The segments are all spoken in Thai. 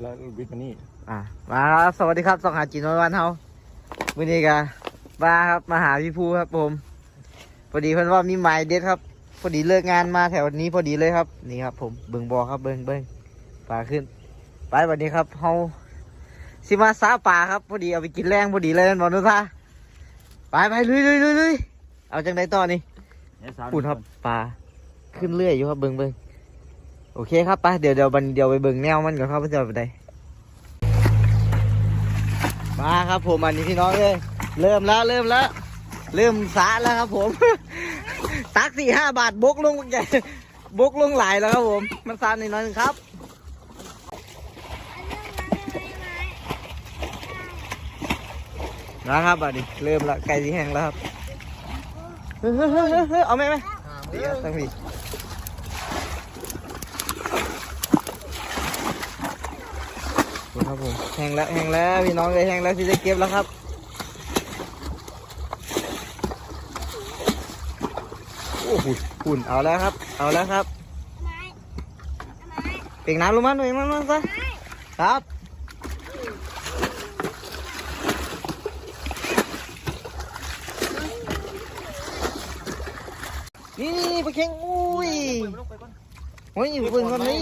แล้ววิทย์มานี่อะมาครับสวัสดีครับสองหาจินวันวันเฮาวันนี้ก็มาครับมาหาพี่ภูครับผมพอดีเพื่อนว่ามีหมายเด็ดครับ พอดีเลิกงานมาแถวนี้พอดีเลยครับ นี่ครับ ผมเบิ่งบอครับเบิ่งเบิ่งปลาขึ้นไปวันนี้ครับเฮาสิมาซาปลาครับพอดีเอาไปกินแรงพอดีเลยนั่นบอลนุท่าไปไปลุยลุยลุยลุยเอาจังไดต่อนี่พูดครับปลาขึ้นเรื่อยอยู่ครับเบิ่งเบิ่ง โอเคครับไปเดี๋ยวเดี๋ยวบันเดี๋ยวไปเบิ่งแนวมันก่อนครับว่าจะไปไหนมาครับผมอันนี้พี่น้องเลยเริ่มแล้วเริ่มแล้ว เริ่มสาแล้วครับ ผม ตักสี่ห้าบาทบกลงใหญ่บกลงหลายแล้วครับผม มันซานนิดหน่อยหนึงครับนะครับบัดนี้เริ่มแล้วไก่ที่แห้งแล้วครับเฮ้ยเฮ้ยเฮ้ยเฮ้ยเอาไหมไหมเดี๋ยวตั้งพี่ดูครับผม แห้งแล้วแห้งแล้วพี่น้องเลยแห้งแล้วที่จะเก็บแล้วครับโอ้โหหุ่นเอาแล้วครับ เอาแล้วครับเปียกน้ำลงมาหน่อยมามาซะครับนี่นี่นี่ปลาเค็งอุ้ยโอ้ยอยู่บนคนนี้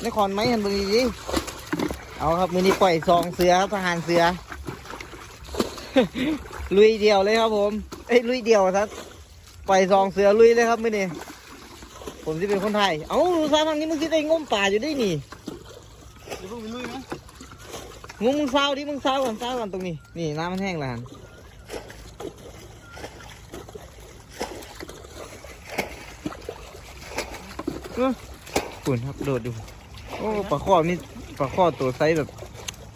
ในขอนไม้เห็นบนนี้ดิ เอาครับมือนี้ปล่อยซองเสือครับทหารเสือ ลุยเดียวเลยครับผมเอ้ยลุยเดียวครับปล่อยซองเสือลุยเลยครับมือนี้ผมที่เป็นคนไทย เอ้าดูซาทางนี้มึงคิดได้งมป่าอยู่ได้นี่เดี๋ยวพวกมันลุยไหมงมมึงเศร้าดิมึงเศร้าก่อนเศร้าก่อนตรงนี้ นี่น้ำมันแห้งแล้วปุ่นครับโดดดู โอ้ปลาข้อนี่ ปลาข้อตัวไซส์แบบ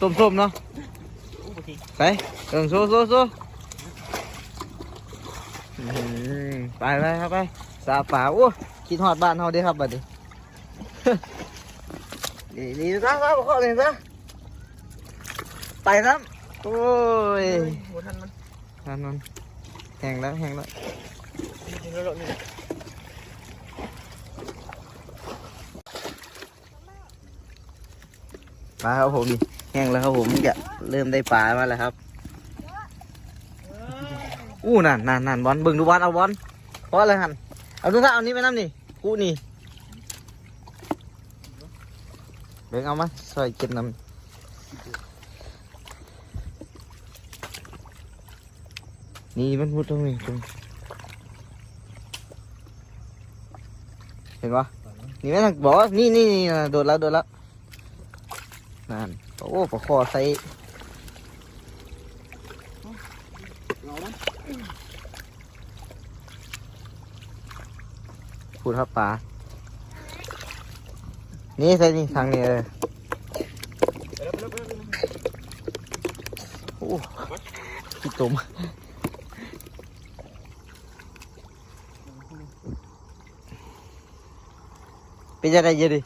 ส้มๆเนาะอู้ปะทีไปเอิงโซโซโซอื้อหือไปไปครับไปสาป่าโอ้คิดฮอดบ้านเฮาเด้ครับบัดนี้นี่นี่ซะซะปลาข้อนี่ซะไปครับโอ้ยหัวทันมันนั่นนั่นแห้งแล้วแห้งแล้ว จริงๆแล้วเรานี่มาครับผมดิแห้งแล้วครับผมจะเริ่มได้ปลามาแล้วครับอู้นั่นนั่นนั่นบอลเบิ่งดูบอลเอาบอลเพราะอะไรหันเอาดูท่าเอานี้ไปน้ำนี่คู่นี่เบิ่งเอามาซอยเก็บน้ำนี่มันพูดตรงนี้ตรงเห็นปะนี่แม่นบอกว่านี่นี่นี่โดดแล้วโดดแล้ว นั่นโอ้ปลาคอใส่หมพูดครับปลานี่ใส่นี่ทางนี้เล้วไปแล้วไปแล้วโอ้ขี้ตุ่มเป็นยังไงเยอะดิ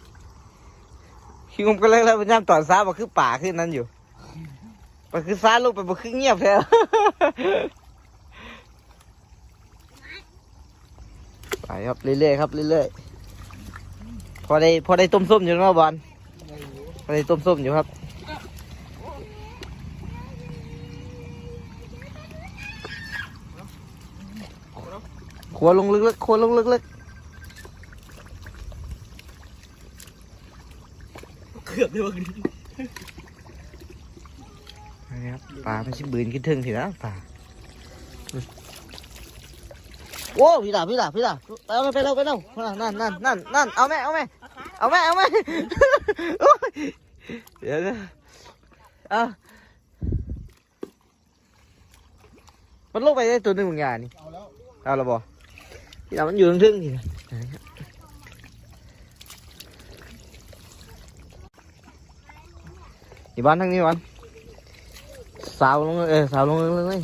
ขี้งมก็เลิกแล้วมันย่ำตอนซ้ามันคือป่าขึ้นนั้นอยู่มันคือซ้าลงไปมันคือเงียบแล้วไปครับเรื่อยๆครับเรื่อยๆพอได้พอได้ต้มส้มอยู่นะบอลพอได้ต้มส้มอยู่ครับขวลงลึกๆขวลงลึกๆ เกือบได้ว่าๆนะครับปลาไม่ใช่บืนขึ้นถึงทีนะปลาโอ้พี่ดาพี่ดาพี่ดาไปเอาไปเอาไปเอานั่นนั่นนั่นนั่นเอาแม่เอาแม่เอาแม่เอาแม่เดี๋ยวนะเอามันลงไปได้ตัวหนึ่งเหมือนกันนี่เอาแล้วเอาละบ่พี่ดามันอยู่ทึ่งๆทีนะ อีบ้านทั้งนี้วันสาวลงเออสาวลงเลยลย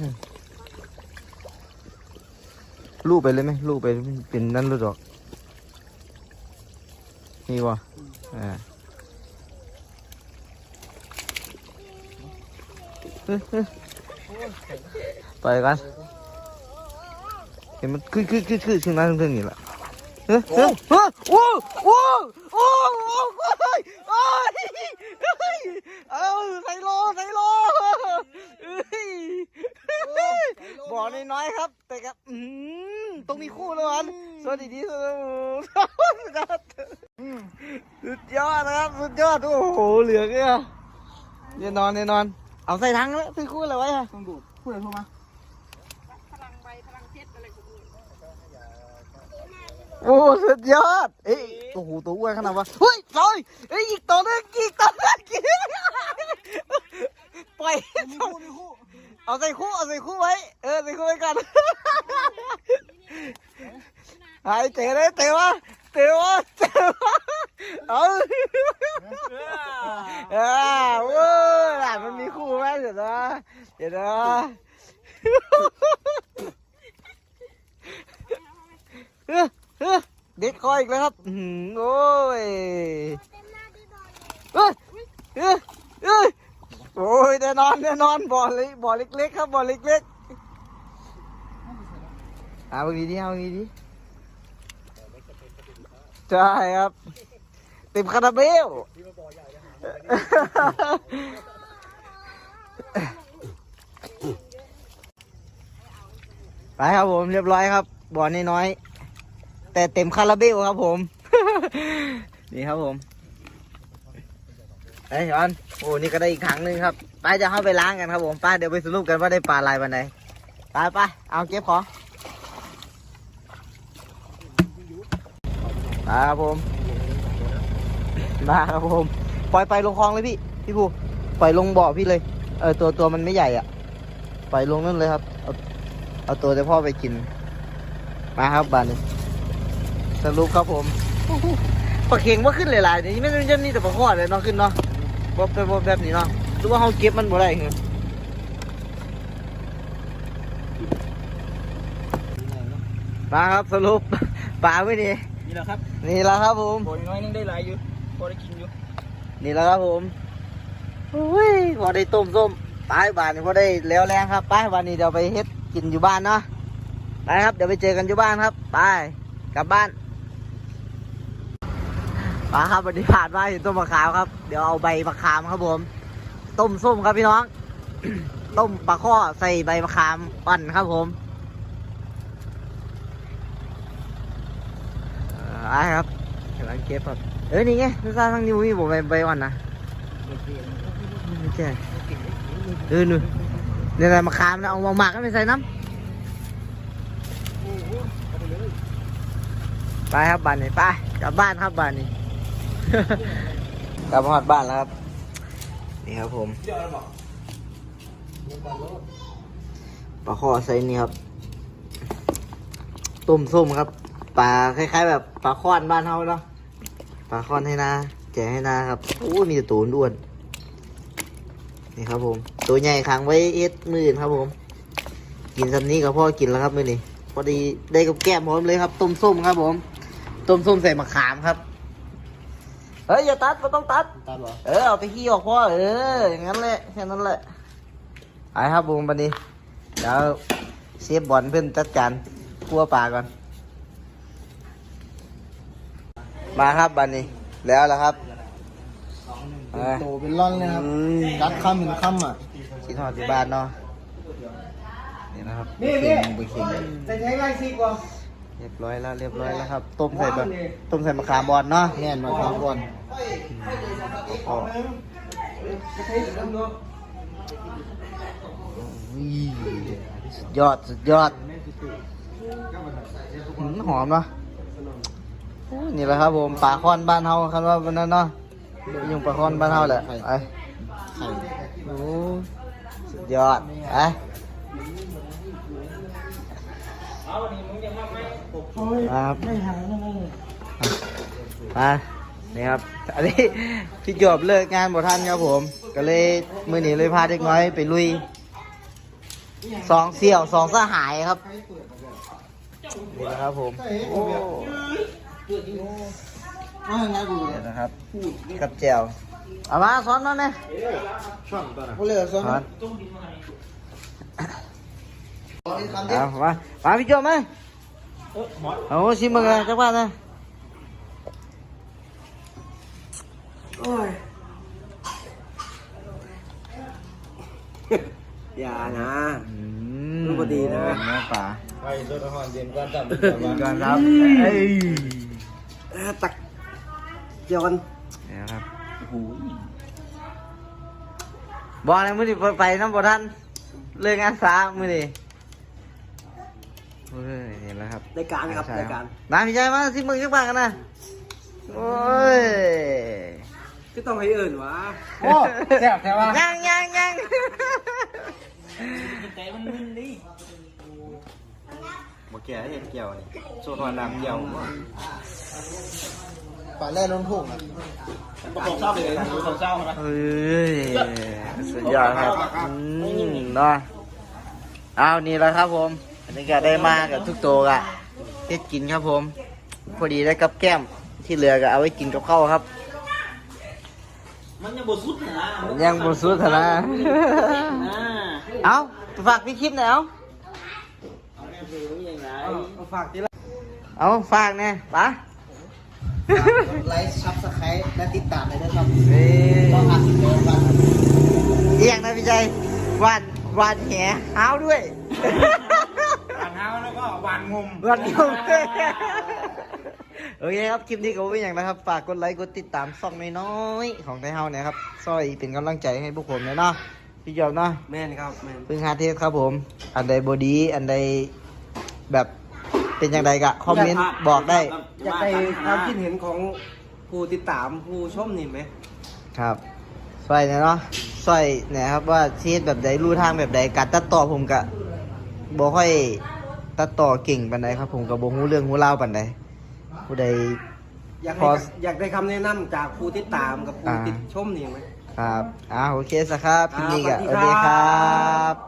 ลูกไปเลยไหมลูกไปเป็นนั่นรู้ดอกนี่วะอ่าเฮ้ยเฮ้ยไปกันเห็นมันขึ้นขึ้นขึ้นขึ้นขึ้นมาทึ่งนี่แหละ โอ้ยเฮ้ยเโอ้โอ้โอ้โอ้โอ้ยโอ้ยเฮ้ยใส่โลใส่โลเฮ้ยบอกน้อยๆครับ แต่ครับอืมต้องมีคู่แล้วมันสวัสดีทีสวัสดีครัสุดยอดนะครับสุดยอดโอ้โหเหลือเกินเนี่ยนอนเนี่ยนอน เอาใส่ทั้งแล้วซื้อคู่อะไรไว้ฮะต้งดูคู่อะไรโทรมา โอ้สุดยอดเอ้ยโอ้โหตัวอ้วนขนาดว่าเฮ้ยซอยเอ้ยอีกตัวนึงอีกตัวนึงปล่อยมีคู่มีคู่เอาใส่คู่เอาใส่คู่ไว้เออใส่คู่ไว้กันไอ้เตะเลยเตะวะเตะวะเตะวะเอาเออเว้ยหลานมันมีคู่ไหมเดี๋ยวนะเดี๋ยวนะเออ เออเด็ดคออีกแล้วครับอื้อหือโอ้ยเอ้ยเอ้ยเอ้ยโอ้ยแน่นอนแน่นอนบ่อเล็กบ่อเล็กๆครับบ่อเล็กๆเอาดีดีเอาดีดีใช่ครับเต็มคาราเบล ไปครับผมเรียบร้อยครับบ่อน้อยๆ แต่เต็มคาราเบลครับผม นี่ครับผมไอ้ยย้อนโอ้นี่ก็ได้อีกถังหนึงครับไปจะเข้าไปล้างกันครับผมไป้าเดี๋ยวไปสรุปกันว่าได้ปลาลายวันไหนไปไปเอาเก็บของมาครับผมมาครับผม ปล่อยไปลงคลองเลยพี่พี่ภูปล่อยลงบ่อพี่เลย เออตัวตัวมันไม่ใหญ่อะ ปล่อยลงนั่นเลยครับ เอาเอาตัวแต่พ่อไปกิน มาครับบานนี้ สรุปครับผมปลาเค็งว่าขึ้นหลายๆนี่ไม่ใช่นี่แต่ปลาขอดเลยเนาะขึ้นเนาะบ่เป็นบ่แบบนี้เนาะหรือว่าเขาเก็บมันบ่ได้เหรอมาครับสรุปปลาไม่นี่นี่แหละครับนี่แหละครับผมบ่อยน้อยนึงได้หลายอยู่พอได้กินอยู่ นี่แหละครับผมโอ้ยพอได้ต้มส้มปลายบานนี่พอได้แล้วแรงครับไปวันนี้เดี๋ยวไปเฮ็ดกินอยู่บ้านเนาะไปครับเดี๋ยวไปเจอกันอยู่บ้านครับไปกลับบ้าน มาครับวันนี้ผ่านมาเห็นต้นมะขามครับ เดี๋ยวเอาใบมะขามครับผม ต้มส้มครับพี่น้อง ต้มปลาข้อใส่ใบมะขามปั่นครับผมอ่อไอ้ครับกำลังเก็บครับ เออนี่ไงพี่ซ่าทั้งนี้มีผมใบใบอ่อนนะไม่ใช่เออนู่นเนี่ยอะไรมะขามนะเอามาหมักกันไปใส่น้ำไปครับบ้านนี้ไปกลับบ้านครับบ้านนี้ กลับมาฮอดบ้านแล้วครับ นี่ครับผมปลาข้อใส่นี่ครับ ต้มส้มครับ ปลาคล้าย ๆ แบบปลาข้อนบ้านเฮาเนาะ ปลาข้อนให้นาแจกให้นาครับโอ้มีแต่ตัวอ้วนนี่ครับผม ตัวใหญ่ขังไว้เอ็ดมื่นครับผม กินซันนี้กับพ่อกินแล้วครับมื่อนี้พอดีได้กับแก้มพร้อมเลยครับ ต้มส้มครับผม ต้มส้มใส่มะขามครับ เฮ้ยอย่าตัดไม่ต้องตัดตาบอเออเอาไปขี้ออกพ่อเอออย่างนั้นแหละแค่นั้นแหละไปครับบูมบันนี้เดี๋ยวเชฟบอลเพื่อนจัดการคั่วปลาก่อน มาครับบันนี้ แล้วละครับเออโตเป็นร่อนเลยครับอืมรัดข้ามเป็นข้ามอะชิ้นหอดที่บ้านเนาะนี่นะครับนี่เข่นี่งไปเข่งจะใช้ไรสิกว่าเรียบร้อยแล้วเรียบร้อยแล้วครับ ต้มใส่แบบต้มใส่มะขามบอลเนาะแน่นมาครับบอล อ๋ออุ้ยสุดยอดสุดยอดหอมเนาะนี่แหละครับผมปลาคอนบ้านเฮาคันว่าวันนั้นเนาะยุงปลาคอนบ้านเฮาแหละไปไข่โอ้สุดยอดไปครับไม่หายไม่มา นี่ครับ อันนี้พี่จบเลิกงานบ่ทันครับผม ก็เลยมือหนีเลยพาเด็กน้อยไปลุยสองเสี่ยวสองสหายครับนี่นะครับผมโอ้ไม่ไงกูนี่นะครับกับแจวเอามาซ้อนมาไหมช่องตัวน่ะกูเลยซ้อนซ้อนเอามามาพี่จบมาเอาชิมมึงเลยจักบ้านนะ อย่านะ อืม รูปดีนะ เนื้อปลา ไปร ถนครเย็นก่อนจับก่อนครับเอ้ยเออตักเกี่ยวกันเนี่ยครับบอกเลยมือดิไปน้ำบ่ทันเลิกงานสามมือดิเฮ้ยเห็นแล้วครับรายการครับรายการน้ำพี่ชายมาสิมึงจักบาทกันนะโอ้ยก็ต้องให้เอิ่นวะโอ้แซ่บแซ่บว่ะยังยังยัง บ่แก่เห็ดเกี่ยวนี่โซทอนน้ำเกี่ยวป่าแร่ล้นพุ่งอะประกอบเศร้าเลยประกอบเศร้านะเฮ้ยสุดยอดครับอืมเนาะเอานี่แหละครับผมอันนี้ก็ได้มากับทุกตัวกะเฮ็ดกินครับผม พอดีได้กับแก้มที่เหลือก็เอาไว้กินกับข้าวครับ มันยังบ่สุดนะยังบสุดเท่านะ เอาฝากพี่คลิปหน่อยเอา เอาฝากทีละเอาฝากเนี่ยปะไลค์ซับสไครต์และติดตามเลยนะครับเอ้ยต้องหาสิบเดือนบ้างเอียงนะพี่ใจวานวานแหเท้าด้วยหวานเท้าแล้วก็หวานงมวานยมโอเคครับคลิปนี้ก็เป็นอย่างนะครับ ฝากกดไลค์กดติดตามซ่องน้อยๆของไทยเฮาเนี่ยครับซอยเป็นกำลังใจให้พวกผมเลยเนาะพี่จอมเนาะแม่นครับแม่นพึ่งหาเทสครับผม อันใดบอดีอันใด แบบเป็นอย่างไรกะคอมเมนต์บอกได้อยากได้ความคิดเห็นของผู้ติดตามผู้ชมนี่ไหมครับซอยเนี่ยเนาะซอยเนี่ยครับว่าเชีดแบบใดรู้ทางแบบใดการตัดต่อผมกะบ่ค่อยตัดต่อเก่งปานใดครับ ผมกับบ่ฮู้เรื่องฮู้เล่าวปานใดผู้ใดอยากพอได้อยากได้คำแนะนำจากผู้ติดตามกับผู้อ่าติดชมนี่ไหมครับ อ่าโอเคสครับคลิปนี้กะอ่าสสวัวัสสดีดีคครัรับบ